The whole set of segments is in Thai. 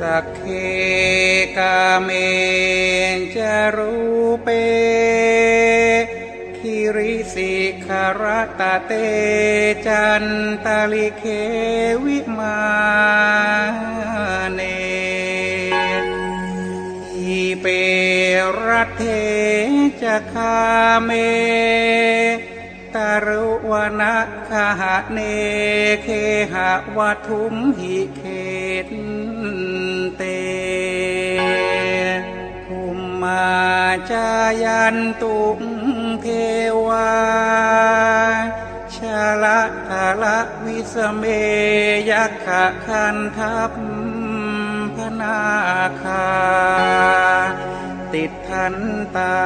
สักเคกาเมจารูเปคิริสิขารตะเตจันตาลิเควิมาเนอิเปรัตเทจะคาเม รุวนะคาหะเนเคหะวัทุมหิเขตเตภูมมาจายันตุงเทวาชาละทาละวิสเมยักขะคันทัพพนาคา ติดทันตา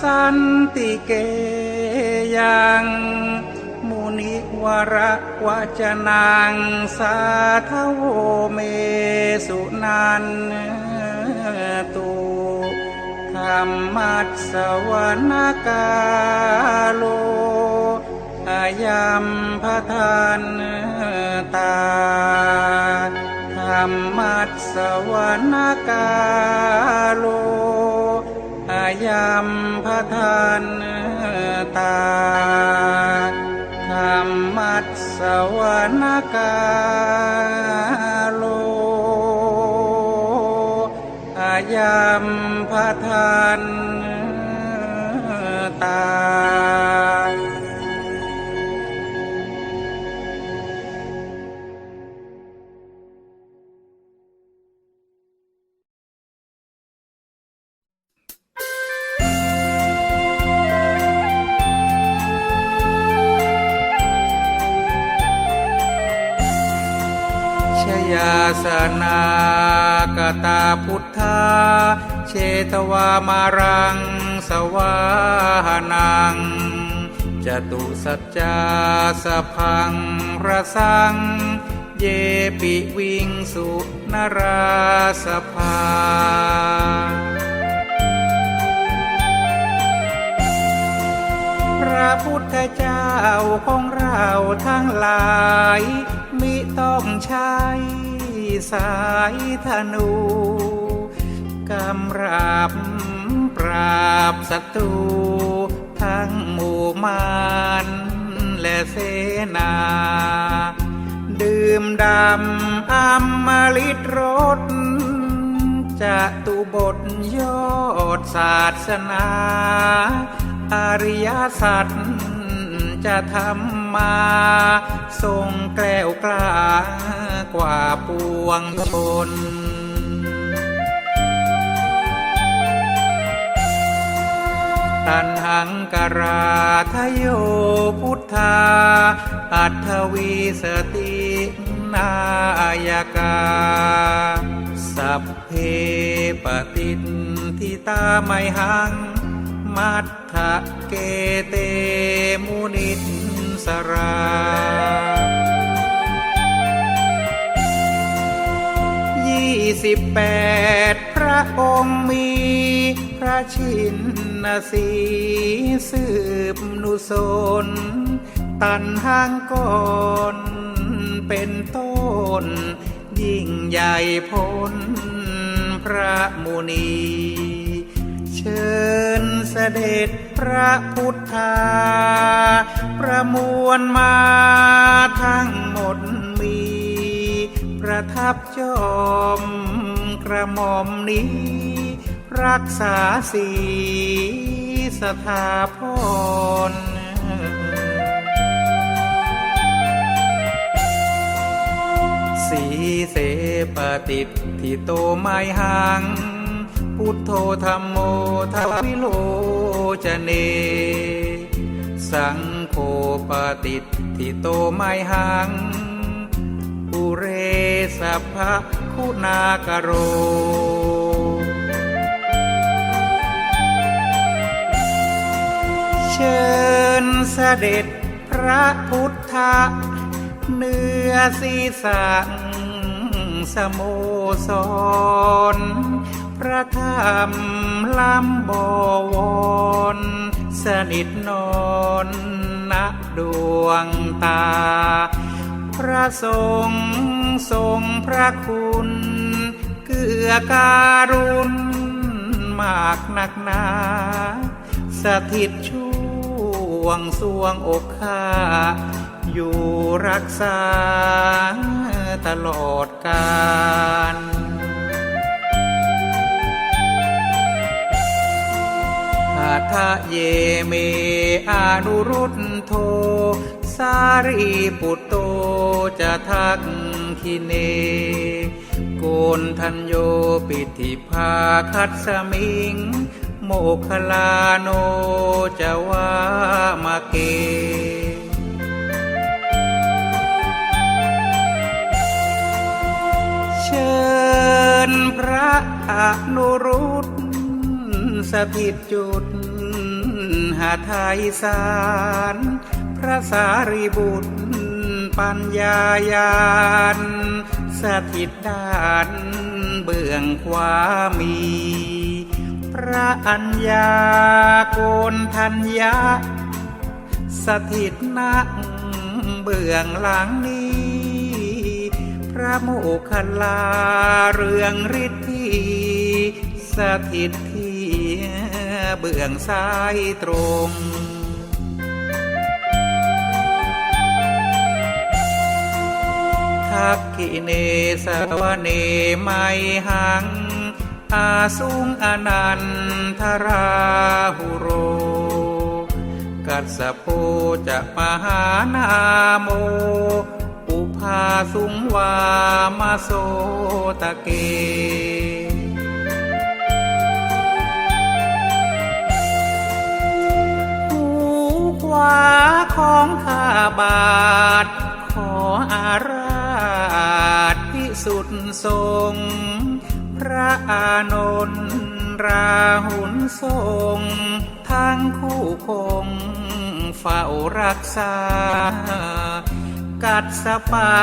สันติเก ยังมุนิวระวจนังสาทโวเมสุนันตุธรรมัสสวนกาโลอายัมพทานตาธรรมัสสวนกาโลอายัมพทาน ตาธรรมัสสวนกาโลอายัมพทานตาาสนากตาพุทธา เชตวามารัง สวานังจตุสัจจาสพังระสัง เยปิวิงสุนราสภาพระพุทธเจ้าของเราทั้งหลาย มิต้องใช้ สายธนูกำราบปราบศัตรูทั้งหมู่มารและเสนา ดื่มดำอมฤตรสจะตุบทยอดศาสนา อริยสัจจะทำ มาทรงแกล้วกล้ากว่าปวงชนตันหังกราทโยพุทธาอัตถวีสตินายกา สัพเพปฏินทิตาไมหัง มัทธะเกเตมุน สรายี่สิบแปดพระองค์มีพระชินนสีสืบนุสน ตันห้างก่อนเป็นต้น ยิ่งใหญ่พ้นพระมุนีเชิญเสด็จพระพุทธา ประมวลมาทั้งหมดมี ประทับจอมกระหม่อมนี้ รักษาสีสถาพรสีเสปฏิทิโตไมหัง พุทโธธรรมโมทวิโลจเน สังโฆปฏิทิโตไมหังปุเรสัพพะคุณากโรเชิญเสด็จพระพุทธะเนื้อศีรษะสโมสร พระธรรมลำบวร สนิทนอนณดวงตา พระทรงทรงพระคุณ เกื้อการุณมากหนักหนา สถิตช่วงสวงอกข้า อยู่รักษาตลอดกาล ทะเยเมอานุรุตโท สารีปุตโตจะทักคิเน โกนทัญโยปิธิภาคัสมิง โมคลาโนจะวามาเกเชิญพระอนุรุต สถิตจุด หาไทยสาร พระสารีบุตร ปัญญายานสถิตด้านเบื้องขวามี พระอัญญาโกนทัญญาสถิตนักเบื้องหลังนี้ พระโมคคัลลาเรืองฤทธีสถิต เบื้องซ้ายตรงทักขิเนสวเนไมหัง อาสุงอนันทราหุโร กัสโพจะมหานาโม อุภาสุงวามาโสตะเก บาท ขออาราธพิสุทธิ์ทรง พระอานนท์ราหุนทรง ทั้งคู่คง เฝ้ารักษา กัดสปะ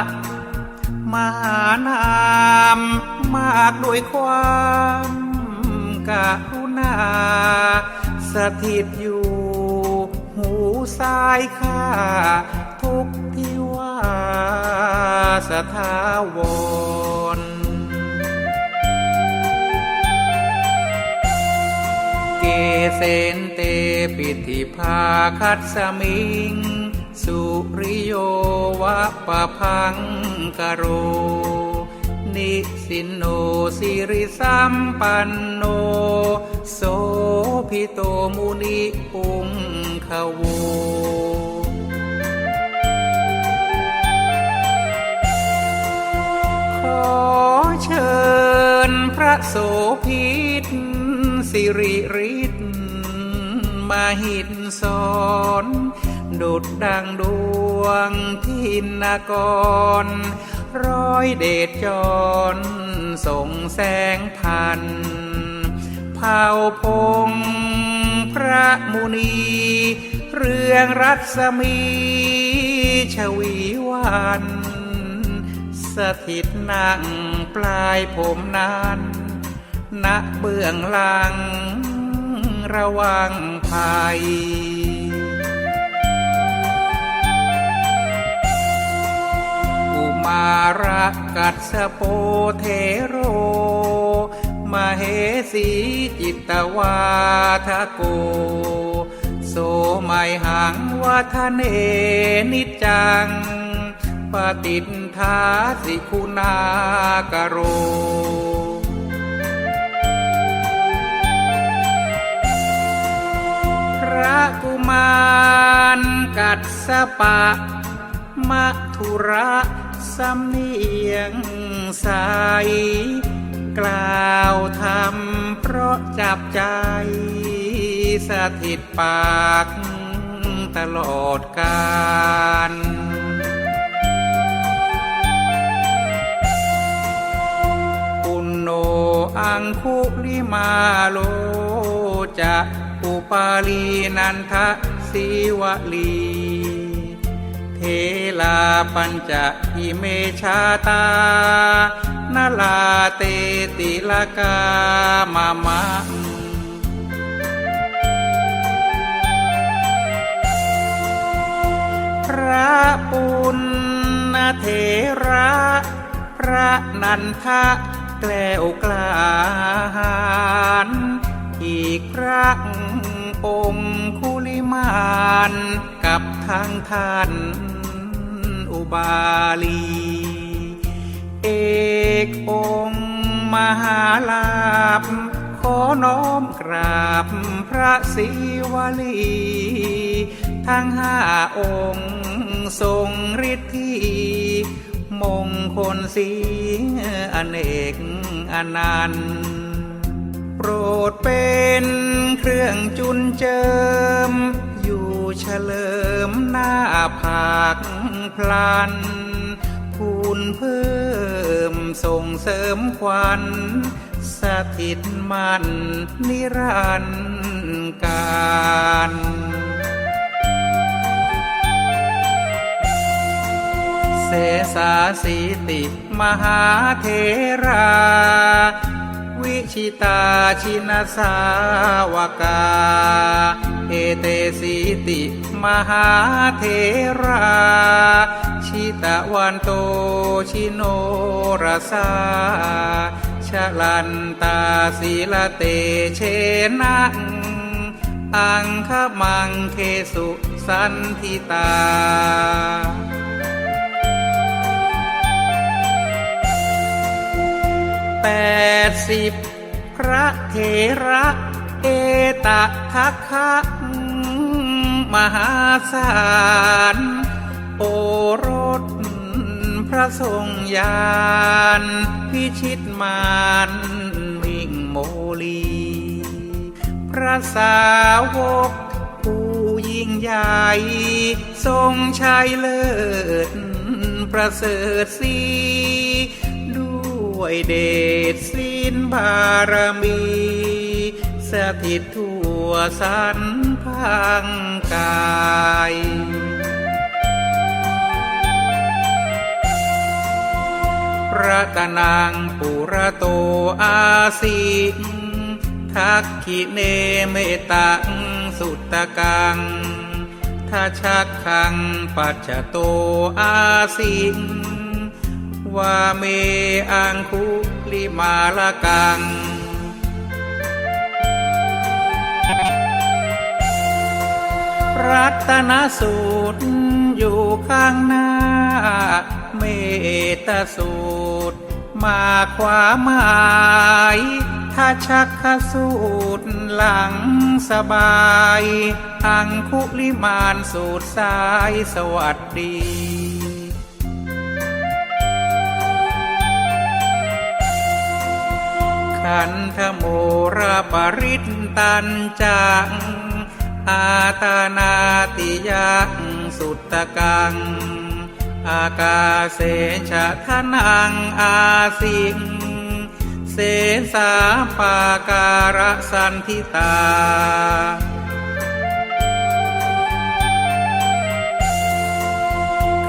มหานามมากด้วยความกรุณา สถิตอยู่หูซ้ายข้า สถาวรเกเสนเตปิธิภาคัตสมิง สุริโยวะปะพังกโร นิสินโนสิริสัมปันโน โสพิโตมุนิปุงขโว เชิญพระโสพิตสิริริตมาหิตสอนดุดดังดวงทินกร ร้อยเดชจรส่งแสงพันเผาพงพระมุนี เรืองรัศมี ชวีวัน สถิต นั่งปลายผมนั้นณเบื้องหลังระวังภัยกุมาระกัดสโปเทโรมาเหสีจิตวาทโก โสไมหังวัฒเนนิจัง ปฏิทาสิคุณากโร พระกุมารกัดสปะมัทุระสำเนียงใสกล่าวธรรมเพราะจับใจสถิตปากตลอดกาล อังคุลิมาโลจะอุปาลีนันทสีวลี เทลาปัญจะอิเมชาตานาลาเตติลกามามะพระปุณณเถระ พระนันทะ แกล้วกลาหาญอีกครั้งองคุลิมานกับทางท่านอุบาลี เอกองค์มหาลาภขอน้อมกราบพระศิวลี ทั้งห้าองค์ทรงฤทธิ มงคลสีอเนกอนันต์โปรดเป็นเครื่องจุนเจิม อยู่เฉลิมหน้าผากพลันพูนเพิ่มส่งเสริมควันสถิตมันนิรันดร์การ เสสาสีติ มหาเทรา วิชิตาชินสาวกา เอเตสีติ มหาเทรา ชิตะวันโตชิโนรสาชลันตาศีลเตเชนังอังคมังเคสุสันทิตา แปดสิบพระเถระเอตทัคคะมหาศาลโอรสพระทรงยาน พิชิตมารวิ่งโมลี พระสาวกผู้ยิ่งใหญ่ ทรงชัยเลิศประเสริฐสี ด้วยเดชสินบารมี สถิตทั่วสันพังกายพระตนางปุระโตอาสิงทักขิเนเมตังสุตตะกังทาชักขังปัจจโตอาสิง ว่าเมอังคุลิมาละกัง รัตนสูตรอยู่ข้างหน้า เมตสูตร มาขวาหมายถ้าชักขสูตรหลังสบาย อังคุลิมานสูตรสายสวัสดี ขันธโมระปริตตันจัง อาตานาติยังสุตตะกัง อากาเสชะทนังอาสิง เสสาปาการะสันทิตา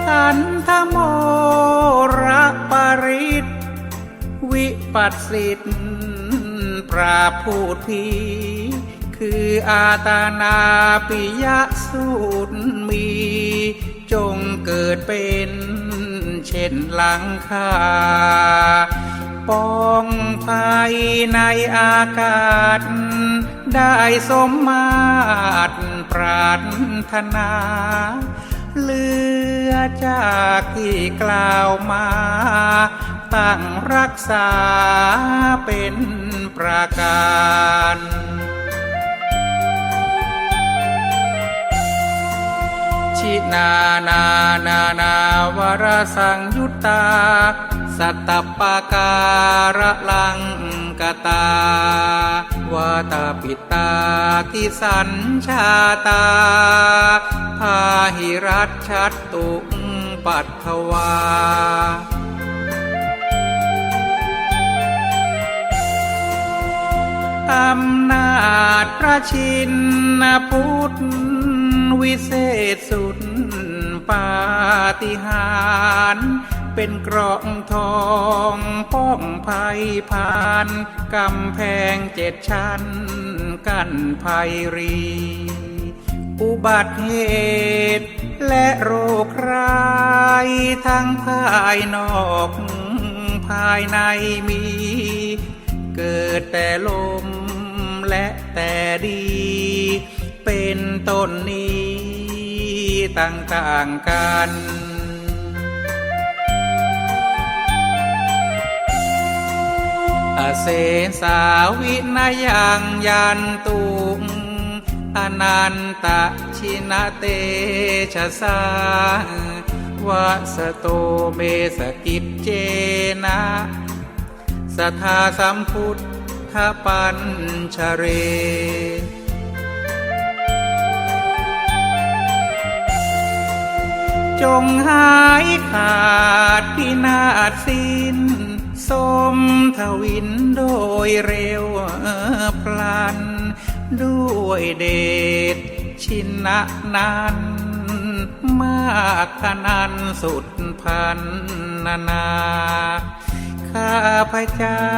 ขันธโมระปริต วิปัสสิทธิ์ปราพูดผีคืออาตานาปิยะสูตรมี จงเกิดเป็นเช่นหลังคาป้องภัยในอากาศ ได้สมมาตรปรารถนาเลือจากที่กล่าวมา ตั้งรักษาเป็นประการชินานานานาวรสังยุตตา สัตตปาการะลังกตาวาตาปิตาทิสัญชาตา พาหิรัชชัตตุปัตถวาำนาจพระชินพุทธวิเศษสุดปาฏิหาริย์เป็นกราะทองป้องภัยผ่านกำแพงเจ็ดชั้น กั้นภัยรี อุบัติเหตุและโรคร้ายทั้งภายนอกภายในมี เกิดแต่ลม และแต่ดี เป็นต้นนี้ต่างๆกันอเสสาวินายังยันตุงอนันตชินะเตชะสาวะสโตเมสกิจเจนะ สทาสัมพุทธ ปัญชเรจงหายขาดพินาศสิ้น สมทวินโดยเร็วพลัน ด้วยเดชชินะนั้นมากขนันสุดพันนานา ข้าพระเจ้า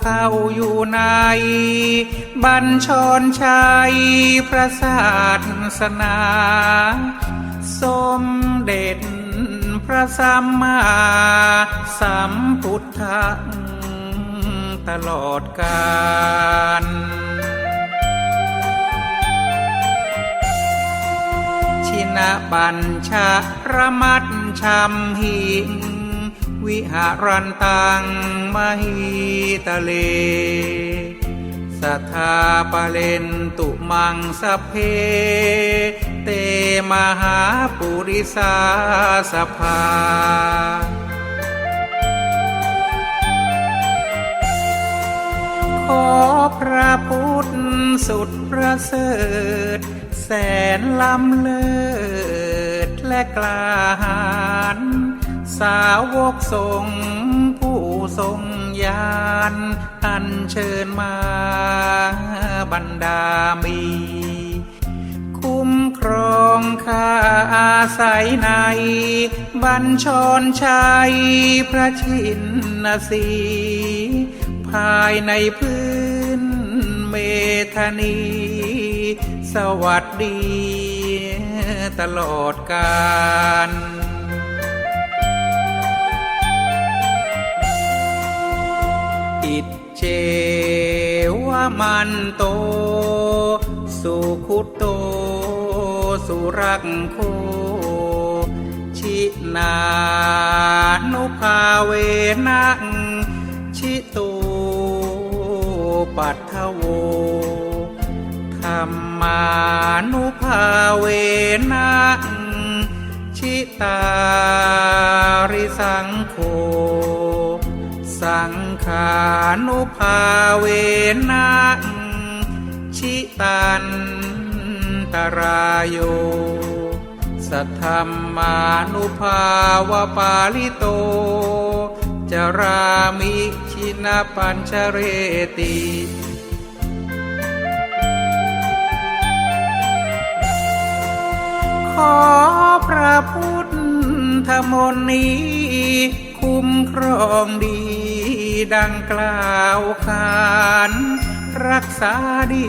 เข้าอยู่ใน บัญชรชัยพระศาสนา สมเด็จพระสัมมาสัมพุทธะตลอดกาลชินะปัญชะระมัดชัมหิง วิหารันตังมหิตะเล สัทธาปะเลนตุมังสพเพ เตมหาปุริสาสภาขอพระพุทธสุดประเสริฐ แสนล้ำเลิศและกล้าหาญ สาวกทรงผู้ทรงญาณอันเชิญมาบรรดามี คุ้มครองข้าอาศัยใน บัญชรชัยพระชินสีภายในพื้นเมธนี สวัสดีตลอดกาล วมันโต สุขุโต สุรักโค ชินานุภาเวนังชิตูปัทโวธรรมานุภาเวนังชิตาริสังโฆ สังขานุภาเวนะชิตันตรายโยสัทธรรมานุภาวะปาลิโต จรามิชินาปัญชเรติขอพระพุทธมนต์นี้ คุ้มครองดี ดังกล่าวขานรักษาดี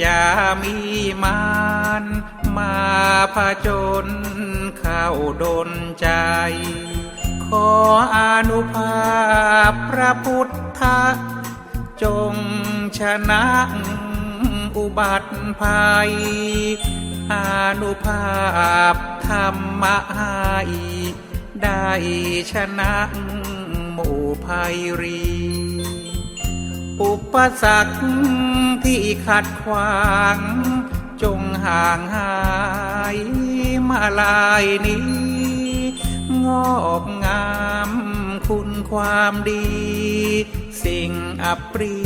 อย่ามีมารมาผจญเข้าดนใจ ขออนุภาพพระพุทธจงชนะอุบัติภัย อนุภาพธรรมะให้ได้ชนะ หมู่ภัยรี อุปสรรคที่ขัดขวาง จงห่างหายมาลายนี้ งอกงามคุณความดี สิ่งอัปรี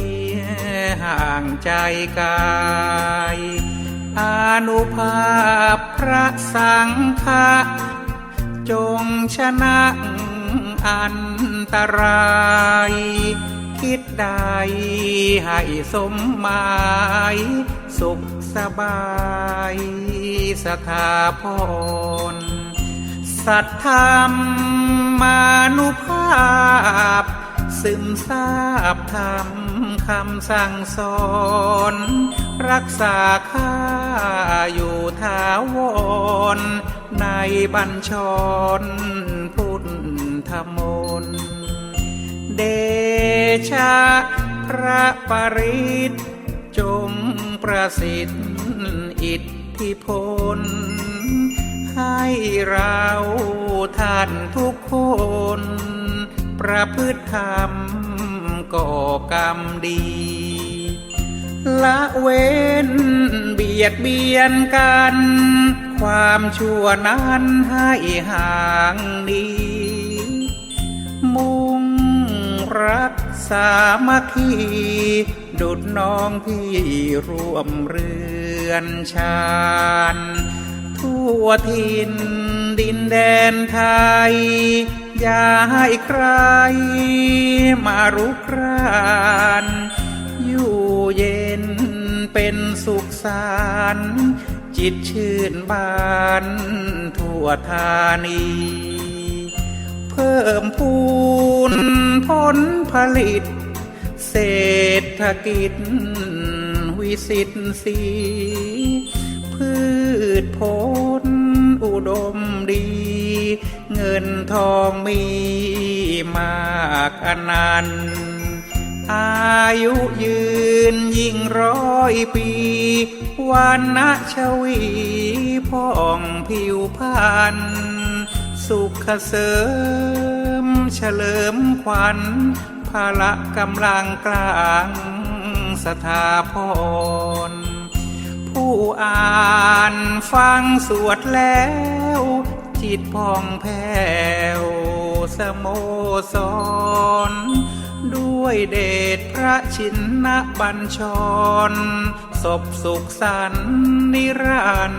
ห่างใจกายอนุภาพพระสังฆะจงชนะอัน ตราย คิดใดให้สมหมาย สุขสบายสถาพรสัทธรรมมานุภาพ ซึมซาบธรรมคำสั่งสอน รักษาข้าอยู่ถาวรในบัญชรพุทธมนต์ เดชะพระปริตจงประสิทธิ์อิทธิพล ให้เราท่านทุกคน ประพฤติธรรมก่อกรรมดี ละเว้นเบียดเบียนกัน ความชั่วนั้นให้ห่างหนีมุ่ รักสามัคคีดุดน้องพี่ร่วมเรือนชาญทั่วทินดินแดนไทย อย่าให้ใครมารุกรานอยู่เย็นเป็นสุขสารจิตชื่นบานทั่วธานี เพิ่มพูนผลผลิต เศรษฐกิจวิสิทธิ์สี พืชผลอุดมดี เงินทองมีมากอนันต์อายุยืนยิ่งร้อยปีวันนะชวีพ่องผิวพันธ์ สุขเสริม เฉลิมขวัญพละกำลังกลางสถาพร ผู้อ่านฟังสวดแล้ว จิตพองแผ้วสโมสร ด้วยเดชพระชินนบัญชรศพสุขสันนิรัน